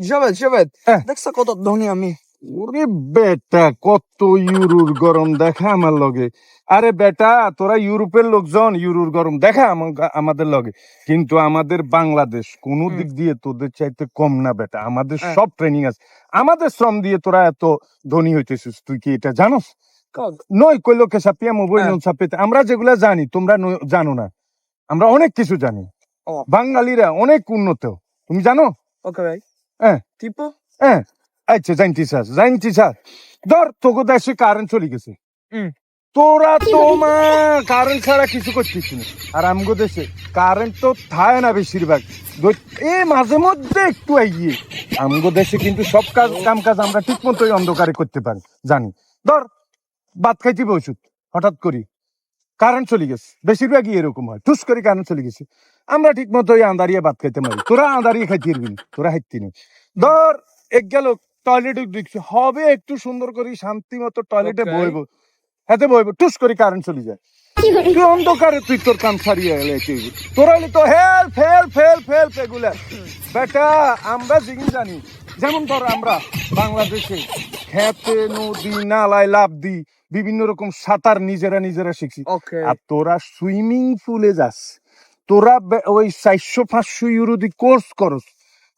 জাভেদ জাভেদ। দেখছ কত ধনী আমি ওরে বেটা কত ইউরোর গরম দেখা আমার লগে আরে বেটা তোরা ইউরোপের লোকজন ইউরোর গরম দেখা আমা- আমাদের লগে কিন্তু আমাদের বাংলাদেশ কোন হুম। দিক দিয়ে তোদের চাইতে কম না বেটা আমাদের। সব ট্রেনিং আছে আমাদের শ্রম দিয়ে তোরা এত ধনী হইতেছিস তুই কি এটা জানোস নয় কইলো কে সাপিয়া মোবাইল সাপিতে আমরা যেগুলা জানি তোমরা জানো না আমরা অনেক কিছু জানি। বাঙালিরা অনেক উন্নত তুমি জানো ওকে ভাই হ্যাঁ। tipo? হ্যাঁ আচ্ছা জানতি স্যার জানতি স্যার ধর তোকে দেশে কারেন্ট চলে গেছে হুম। তোরা তো মা কারেন্ট ছাড়া কিছু করছিস না আর আমগো দেশে কারেন্ট তো থায় না বেশিরভাগ এ মাঝে মধ্যে একটু এগিয়ে আমগো দেশে কিন্তু সব কাজ কাম কাজ আমরা ঠিক মতোই অন্ধকারে করতে পারি জানি ধর ভাত খাইতে ওষুধ হঠাৎ করি কারেন্ট চলে গেছে। বেশিরভাগই এরকম হয়। টুস করে কারেন্ট চলে গেছে। আমরা ঠিক মতো ওই আন্দারিয়ে ভাত খাইতে পারি। তোরা আন্দারিয়ে খাইতে পারবি তোরা খাইতে নি ধর এক গেল টয়লেটে দেখছি। হবে একটু সুন্দর করে শান্তি মতো টয়লেটে. বইব। হাতে বইব। টুস করে কারেন্ট চলে যায়। তুই অন্ধকারে তুই তোর কাম সারিয়ে এলে তুই তোরা তো হেল্প হেল্প হেল্প হেল্প এগুলা। বেটা আমরা জিনিস জানি। যেমন ধর আমরা বাংলাদেশে খেতে নদী নালায় লাভ দিই। বিভিন্ন রকম সাঁতার নিজেরা নিজেরা শিখছি। আর তোরা সুইমিং পুলে যাস তোরা ওই চারশো পাঁচশো ইউরো দি কোর্স করস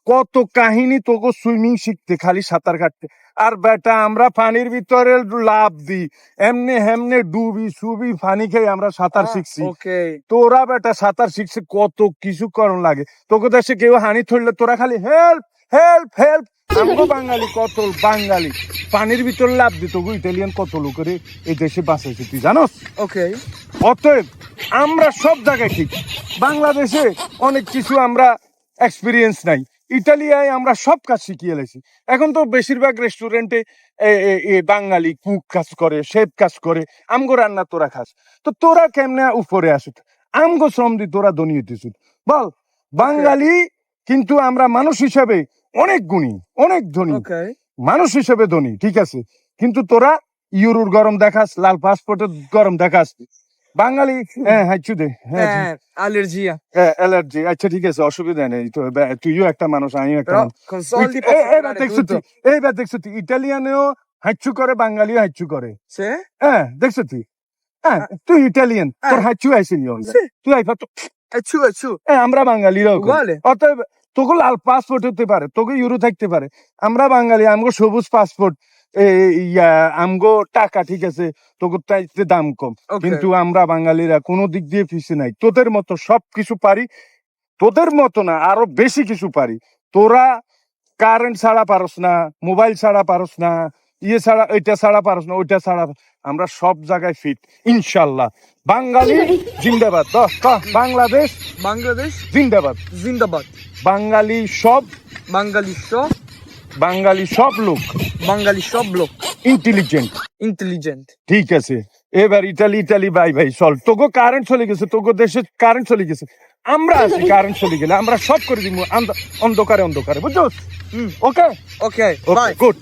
কত কাহিনী তোকে সুইমিং শিখতে খালি সাঁতার কাটতে। আর বেটা আমরা পানির ভিতরে লাভ দিই এমনি হেমনে ডুবি সুবি পানি খেয়ে আমরা সাঁতার শিখছি। তোরা বেটা সাঁতার শিখছে কত কিছু করণ লাগে। তোকে দেশে কেউ হানি ধরলে তোরা খালি হেল্প হেল্প হেল্প আমগো বাঙালি কত বাঙালি। পানির ভিতর লাভ দিত গো ইটালিয়ান কত লোকের এই দেশে বাঁচাইছে তুই জানোস? ওকে অতএব আমরা সব জায়গায় ঠিক। বাংলাদেশে অনেক কিছু আমরা এক্সপিরিয়েন্স নাই। ইটালিয়ায় আমরা সব কাজ শিখিয়ে এলেছি এখন তো বেশিরভাগ রেস্টুরেন্টে বাঙালি কুক কাজ করে শেফ কাজ করে আমগো রান্না তোরা খাস। তো তোরা কেমনে উপরে আসুক আমগো শ্রম দি তোরা ধনী হইতেছ বল বাঙালি কিন্তু আমরা মানুষ হিসাবে অনেক গুণী অনেক ধনী। মানুষ হিসেবে ধনী ঠিক আছে। কিন্তু তোরা ইউরোর গরম দেখাস লাল পাসপোর্টের গরম দেখাস। বাঙালি হ্যাঁ হ্যাঁ হ্যাঁ হ্যাঁ অ্যালার্জি। আচ্ছা ঠিক আছে অসুবিধা নেই। তো তুইও একটা মানুষ আমিও একটা এইবার দেখছ তুই এইবার দেখছ তুই ইটালিয়ানেও হাঁচু করে বাঙালিও হাঁচু করে? হ্যাঁ দেখছ তুই? হ্যাঁ তুই ইটালিয়ান তোর। হাঁচু আইসিনি তুই আইফা তো è আমরা বাঙালিরাও। অতএব তোকে লাল পাসপোর্ট হতে পারে তোকে ইউরো থাকতে পারে। আমরা বাঙালি আমগো সবুজ পাসপোর্ট ইয়া আমগো টাকা ঠিক আছে? তোকে তাইতে দাম কম। কিন্তু আমরা বাঙালিরা কোনো দিক দিয়ে পিছিয়ে নাই। তোদের মতো সব কিছু পারি তোদের মতো না আরও বেশি কিছু পারি। তোরা কারেন্ট ছাড়া পারস না মোবাইল ছাড়া পারস না ইয়ে ছাড়া ওইটা ছাড়া পারস না ওইটা ছাড়া আমরা সব জায়গায় ফিট ইনশাল্লাহ। বাঙালি জিন্দাবাদ। দশ বাংলাদেশ Bangladesh, জিন্দাবাদ। Zindabad. বাঙালি সব বাঙালি সব বাঙালি সব লোক বাঙালি সব লোক। ইন্টেলিজেন্ট ইন্টেলিজেন্ট ঠিক আছে এবার ইটালি ইটালি বাই ভাই চল। তোকে কারেন্ট চলে গেছে তোকে দেশে কারেন্ট চলে গেছে। আমরা আছি কারেন্ট চলে গেলে আমরা সব করে দিব অন্ধকারে অন্ধকারে বুঝছ। ওকে ওকে বাই গুড